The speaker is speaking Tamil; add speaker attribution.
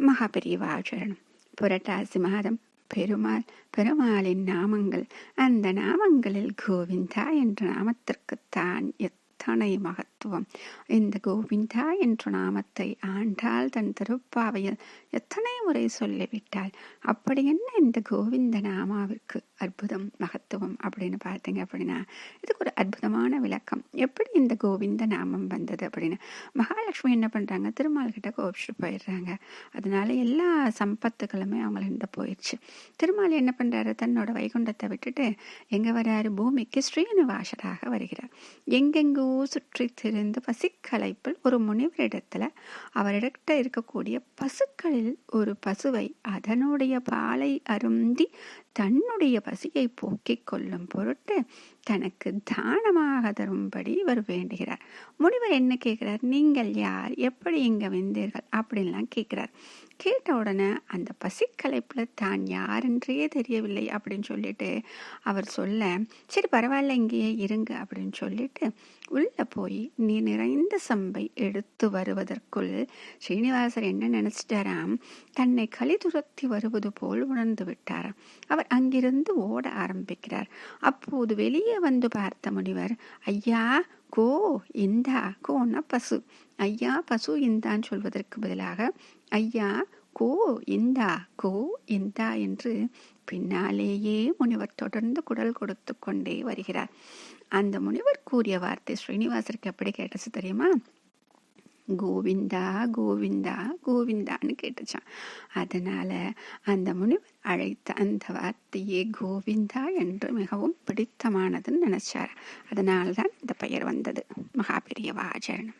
Speaker 1: மகாபெரியவாச்சரணம் புரட்டாசி மாதம் பெருமாள் பெருமாளின் நாமங்கள் அந்த நாமங்களில் கோவிந்தா என்ற நாமத்திற்குத்தான் எத்தனை மகத்துவம். இந்த கோவிந்தா என்ற நாமத்தை ஆண்டால் தன் திருப்பாவையில் எத்தனை முறை சொல்லிவிட்டாள்? அப்படி என்ன இந்த கோவிந்த நாமாவிற்கு அற்புதம் மகத்துவம் அப்படின்னு பார்த்தீங்க அப்படின்னா இதுக்கு ஒரு அற்புதமான விளக்கம். எப்படி இந்த கோவிந்த நாமம் வந்தது அப்படின்னு? மகாலட்சுமி என்ன பண்ணுறாங்க திருமால் கிட்ட கோபிச்சுட்டு போயிடுறாங்க. அதனால எல்லா சம்பத்துகளுமே அவங்கள்ட்ட போயிடுச்சு. திருமால் என்ன பண்ணுறாரு தன்னோட வைகுண்டத்தை விட்டுட்டு எங்கே வராரு? பூமிக்கு ஸ்ரீனிவாசராக வருகிறார். எங்கெங்கோ சுற்றி திரிந்து பசிக்கலைப்பில் ஒரு முனிவரிடத்துல அவரிடத்த இருக்கக்கூடிய பசுக்களில் ஒரு பசுவை அதனுடைய பாலை அருந்தி தன்னுடைய பசியை போக்கிக் கொள்ளும் பொருட்டு தனக்கு தானமாக தரும்படி இவர் வேண்டுகிறார். முனிவர் என்ன கேட்கிறார்? நீங்கள் யார்? எப்படி இங்க வந்தீர்கள்? அப்படின்லாம் கேட்கிறார். கேட்ட உடனே அந்த பசிக்கலைப்பில் தான் யாரென்றே தெரியவில்லை அப்படின்னு சொல்லிட்டு அவர் சொல்ல சரி பரவாயில்ல இங்கேயே இருங்க அப்படின்னு சொல்லிட்டு உள்ள போய் நீ நிறைந்த சம்பை எடுத்து வருவதற்குள் ஸ்ரீனிவாசர் என்ன நினைச்சிட்டாராம்? தன்னை களி துரத்தி வருவது போல் உணர்ந்து விட்டார். அவர் அங்கிருந்து ஓட ஆரம்பிக்கிறார். அப்போது வெளியே வந்து பார்த்த முனிவர் ஐயா கோ இந்தா கோன்னா பசு. ஐயா பசு இந்தான்னு சொல்வதற்கு பதிலாக ஐயா கோ இந்தா கோ இந்தா என்று பின்னாலேயே முனிவர் தொடர்ந்து குடல் கொடுத்து கொண்டே வருகிறார். அந்த முனிவர் கூறிய வார்த்தை ஸ்ரீனிவாசருக்கு எப்படி கேட்டுச்சு தெரியுமா? கோவிந்தா கோவிந்தா கோவிந்தான்னு கேட்டுச்சான் அதனால அந்த முனிவர் அழைத்த அந்த வார்த்தையே கோவிந்தா என்று மிகவும் பிடித்தமானதுன்னு நினைச்சார். அதனால்தான் இந்த பெயர் வந்தது. மகாபெரிய வாஜரணம்